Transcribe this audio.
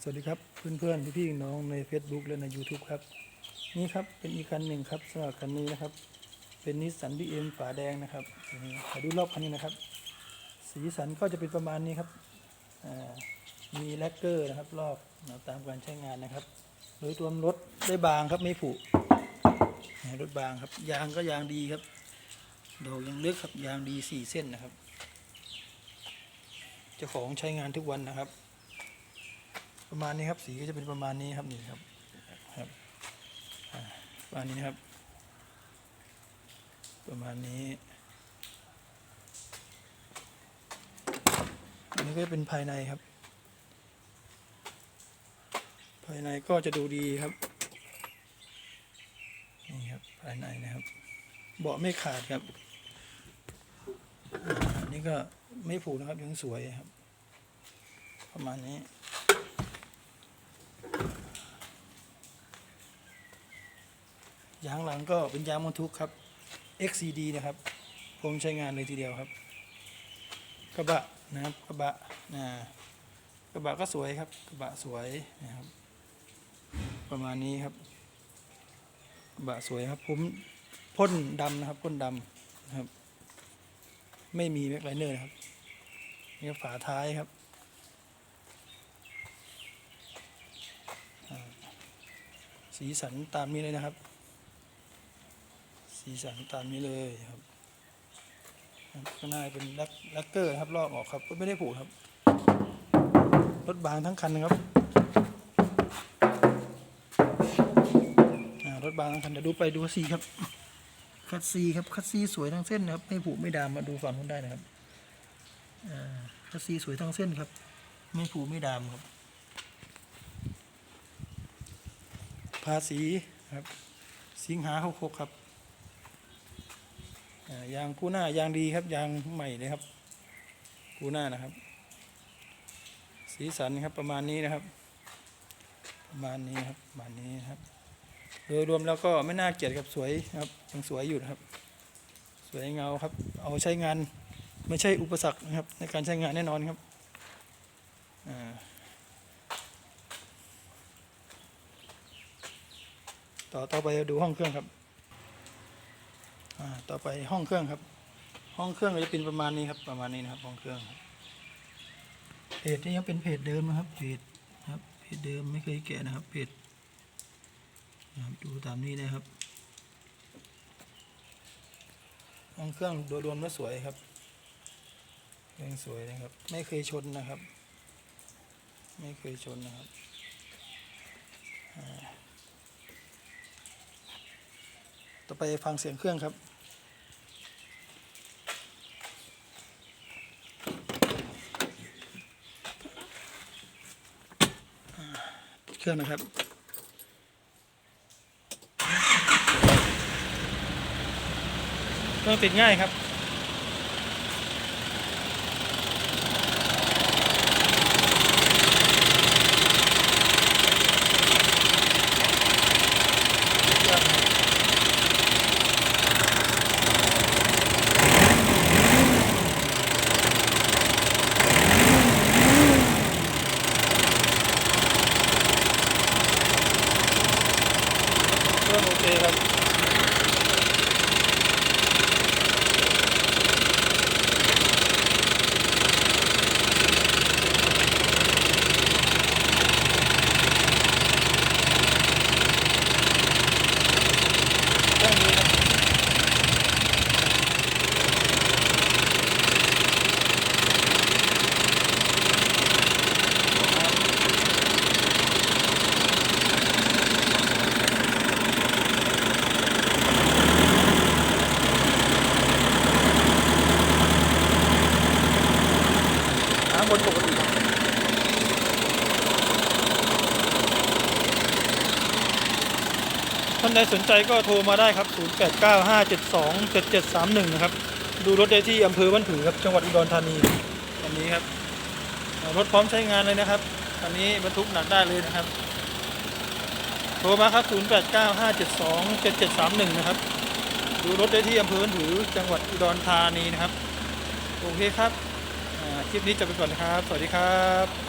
สวัสดีครับเพื่อนๆพี่ๆน้องใน Facebook และใน YouTube ครับ นี่ครับเป็นอีกคันหนึ่งครับสำหรับคันนี้นะครับ เป็นนิสสันบีเอ็มฝาแดงนะครับขอดูรอบคันนี้นะครับ สีสันก็จะเป็นประมาณนี้ครับมีแลกเกอร์นะครับ รอบตามการใช้งานนะครับโดยตัวรถได้บางครับไม่ผุรถบางครับ ยางก็ยางดีครับดอกยังเลึกครับยางดีสี่เส้นนะครับเจ้าของใช้งานทุกวันนะครับ ประมาณนี้ครับ สีก็จะเป็นประมาณนี้ครับนี่ครับครับประมาณนี้ครับ ประมาณนี้อันนี้ก็จะเป็นภายในครับ ภายในก็จะดูดีครับนี่ครับภายในนะครับ เบาะไม่ขาดครับอันนี้ก็ไม่ผุนะครับยังสวยครับ ประมาณนี้ ยางหลังก็เป็นยางบรรทุกครับ XCD นะครับ ผมใช้งานเลยทีเดียวครับ กระบะนะครับกระบะนะกระบะก็สวยครับ กระบะสวยนะครับ ประมาณนี้ครับ กระบะสวยครับ ผมพ่นดำนะครับพ่นดำนะครับ ไม่มีแม็กไลเนอร์นะครับนี่ฝาท้ายครับสีสันตามนี้เลยนะครับ สีสันตามนี้เลยครับข้างหน้าเป็นแลกแลกเกอร์ครับลอกออกครับไม่ได้ผูกครับรถบางทั้งคันครับรถบางทั้งคันเดี๋ยวดูไปดูสีครับคัสซีครับคัสซีสวยทั้งเส้นนะครับไม่ผูกไม่ดามมาดูฝั่งนู้นได้นะครับคัสซีสวยทั้งเส้นครับ ไม่ผูกไม่ดามครับภาษีครับ สิงหาหกหกครับ ยางคู่หน้ายางดีครับยางใหม่เลยครับคู่หน้านะครับ สีสันครับประมาณนี้นะครับ ประมาณนี้ครับประมาณนี้ครับ โดยรวมแล้วก็ไม่น่าเกลียดครับสวยครับยังสวยอยู่นะครับ สวยเงาครับ เอาใช้งานไม่ใช่อุปสรรคนะครับ ในการใช้งานแน่นอนครับอ่าต่อต่อไปดูห้องเครื่องครับ ต่อไปห้องเครื่องครับ ห้องเครื่องจะเป็นประมาณนี้ครับ ประมาณนี้นะครับ ห้องเครื่องเพจนี้ยังเป็นเพจเดิมนะครับเพจครับเพจเดิมไม่เคยแกะนะครับเพจนะครับดูตามนี้นะครับ ห้องเครื่องโดยรวมแล้วสวยครับยังสวยนะครับ ไม่เคยชนนะครับ ไม่เคยชนนะครับต่อไปฟังเสียงเครื่องครับ เครื่องนะครับก็ติดง่ายครับ เครื่องโอเคครับ เครื่องนี้ครับ น้ำบนปกติครับท่านใดสนใจก็โทรมาได้ครับ 0895727731 นะครับ ดูรถได้ที่อำเภอบ้านผือครับ จังหวัดอุดรธานีอันนี้ครับอ่ารถพร้อมใช้งานเลยนะครับอันนี้บรรทุกหนักได้เลยนะครับ โทรมาครับ 0895727731 นะครับ ดูรถได้ที่อำเภอบ้านผือ จังหวัดอุดรธานีนะครับ โอเคครับอ่า คลิปนี้จบไปก่อนนะครับ สวัสดีครับ